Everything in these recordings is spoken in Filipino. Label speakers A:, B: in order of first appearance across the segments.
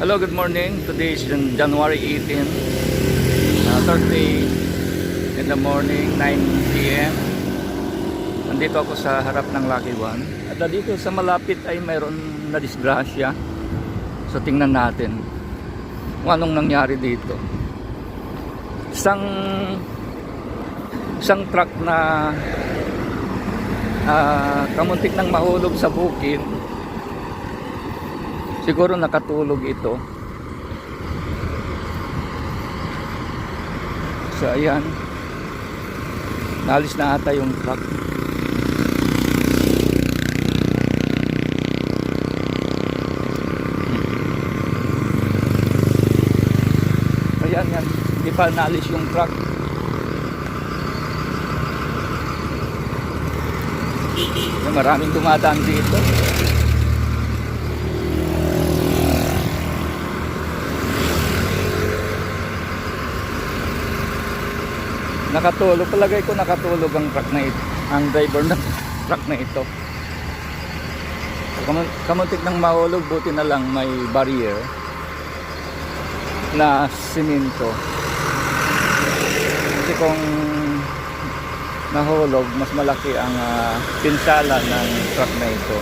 A: Hello, good morning. Today is Jan- January 18, uh, Thursday in the morning, 9 p.m. Nandito ako sa harap ng Lucky One. At dito sa malapit ay mayroon na disgrasya. So tingnan natin kung anong nangyari dito. Isang isang truck na ah, kamuntik nang mahulog sa bukid Siguro nakatulog ito. So ayan. Nalis na ata yung truck. Ayan yan. Hindi pa nalis yung truck. Maraming dumadaan dito. Nakatulog. Palagay ko nakatulog ang truck na ito. Ang driver ng truck na ito. Kam- Kamuntik ng mahulog, buti na lang may barrier na simento. Kasi kung nahulog, mas malaki ang ah, pinsala ng truck na ito.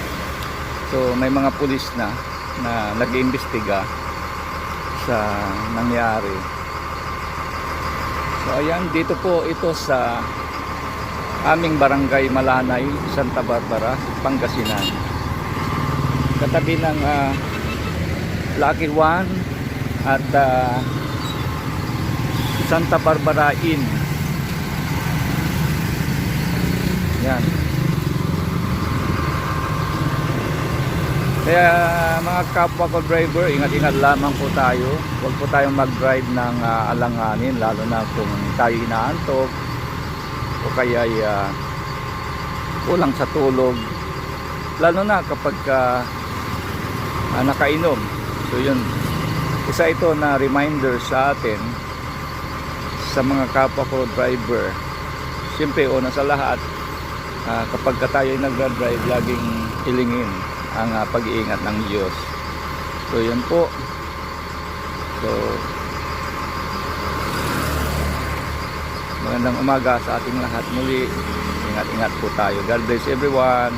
A: So may mga pulis na na nag-iimbestiga sa nangyari. So ayan, dito po ito sa aming barangay Malanay, Santa Barbara, Pangasinan. Katabi ng ah, Lucky One at ah, Santa Barbara Inn. Yan. Kaya mga kapwa ko driver, ingat-ingat lamang po tayo. Huwag po tayong mag-drive ng ah, alanganin, lalo na kung tayo inaantok o kaya ay ah, kulang sa tulog. Lalo na kapag ah, ah, nakainom. So yun, isa ito na reminder sa atin sa mga kapwa ko driver. Siyempre, una sa lahat, ah, kapag ka tayo ay nagdra-drive, laging hilingin ang ah, pag-iingat ng Diyos. So, yun po. So, magandang umaga sa ating lahat muli. Ingat-ingat po tayo. God bless everyone.